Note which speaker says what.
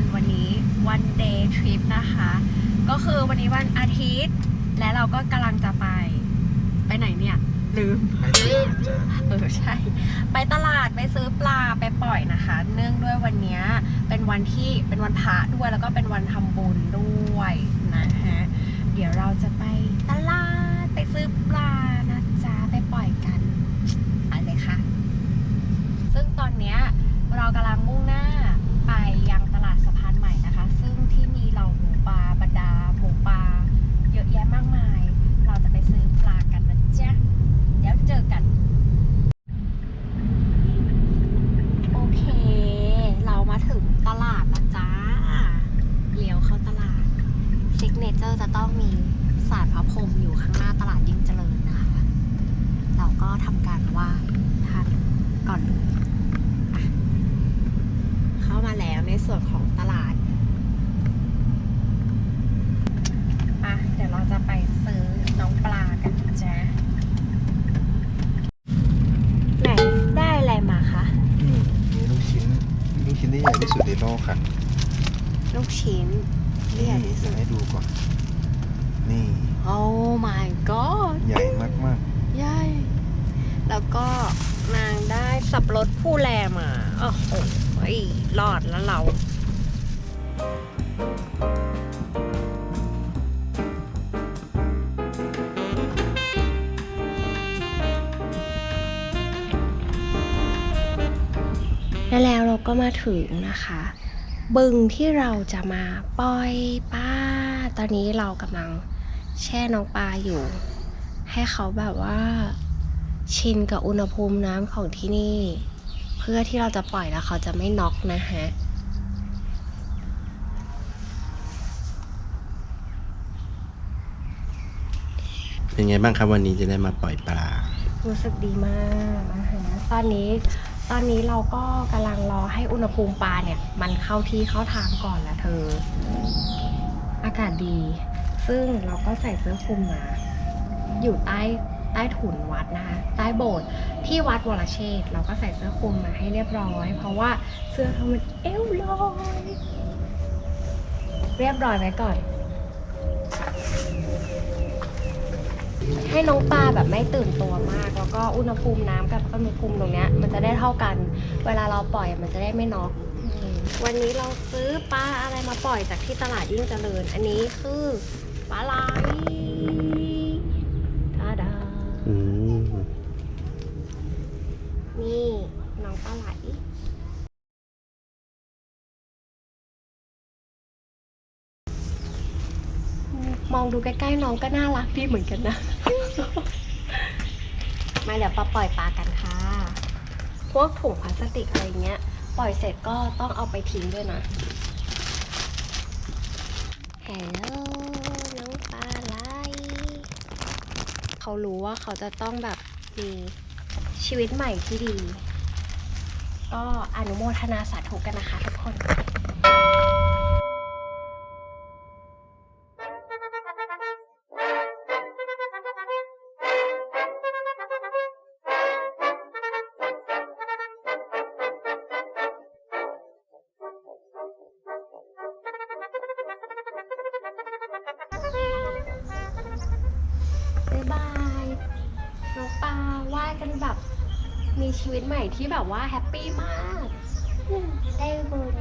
Speaker 1: คนวันนี้ one day trip นะคะ ก็คือวันนี้วันอาทิตย์ และเราก็กำลังจะไป ไปไหนเนี่ย ลืม
Speaker 2: ไปตลาดจ้ะ
Speaker 1: เออใช่ ไปตลาดไปซื้อปลาไปปล่อยนะคะ เนื่องด้วยวันเนี้ยเป็นวันที่เป็นวันพระด้วยแล้วก็เป็นวันทำบุญด้วยนะฮะ เดี๋ยวเราจะไปตลาดไปซื้อปลานะจ๊ะไปปล่อยกันไปเลยค่ะ ซึ่งตอนเนี้ยเรากำลังมุ่งหน้าไปยังตลาดสะพานใหม่นะคะ ซึ่งที่มีเหล่าหมูปลาบรรดาหมูปลาเยอะแยะมากมาย เราจะไปซื้อปลากันนะจ๊ะเดี๋ยวเจอกัน โอเค เรามาถึงตลาดแล้วจ้า เลี้ยวเข้าตลาด ซิก เนเจอร์จะต้องมีสารพระพรหมอยู่ข้างหน้าตลาดยิ่งเจริญนะคะ เราก็ทำการไหว้ท่านก่อนเลยอะเข้ามาแล้วในส่วนของตลาดอะเดี๋ยวเราจะไปซื้อน้องปลากันจ้าไหนได้อะไรมาคะ
Speaker 2: อืมมีลูกชิ้น ลูกชิ้นที่ใหญ่ที่สุดในโลกค่ะ
Speaker 1: ลูกชิ้น ที่ใหญ่ที่สุด
Speaker 2: ให้ดูก่อน นี่
Speaker 1: Oh my god
Speaker 2: ใหญ่มาก
Speaker 1: ใหญ่ แล้วก็นางได้สับรถผู้แลมาโอ้โหรอดแล้วเราและแล้วเราก็มาถึงนะคะ บึงที่เราจะมาปล่อยปลาตอนนี้เรากำลังแช่น้องปลาอยู่ ให้เขาแบบว่า ชินกับอุณหภูมิน้ำของที่นี่ เพื่อที่เราจะปล่อยแล้วเขาจะไม่น็อกนะฮะ
Speaker 2: ๆเป็นไงบ้างครับวันนี้จะได้มาปล่อยปลา
Speaker 1: รู้สึกดีมากนะคะตอนนี้ ตอนนี้เราก็กำลังรอให้อุณหภูมิปลาเนี่ย มันเข้าที่เข้าทางก่อนละเธอ อากาศดี ซึ่งเราก็ใส่เสื้อคลุมมา อยู่ใต้ใต้ถุนวัดนะคะ ใต้โบสถ์ที่วัดวรเชษเราก็ใส่เสื้อคลุมมาให้เรียบร้อย เพราะว่าเสื้อเขามันเอวลอย เรียบร้อยไว้ก่อน ให้น้องปลาแบบไม่ตื่นตัวมาก แล้วก็อุณหภูมิน้ำกับอุณหภูมิตรงเนี้ยมันจะได้เท่ากัน เวลาเราปล่อยมันจะได้ไม่น็อกอืมวันนี้เราซื้อปลาอะไรมาปล่อยจากที่ตลาดยิ่งเจริญ อันนี้คือปลาไหลทาดา
Speaker 2: อืม
Speaker 1: นี่น้องปลาไหล มองดูใกล้ๆน้องก็น่ารักดีเหมือนกันนะ มาเดี๋ยวปลาปล่อยปลากันค่ะ พวกถุงพลาสติกอะไรเงี้ย ปล่อยเสร็จก็ต้องเอาไปทิ้งด้วยนะฮัลโหลน้องปลาไหลเขารู้ว่าเขาจะต้องแบบมีชีวิตใหม่ที่ดี ก็อนุโมทนาสาธุกันนะคะทุกคน บ๊ายบายน้องปลาว่ากันแบบ มีชีวิตใหม่ที่แบบว่าแฮปปี้มาก ได้บุญ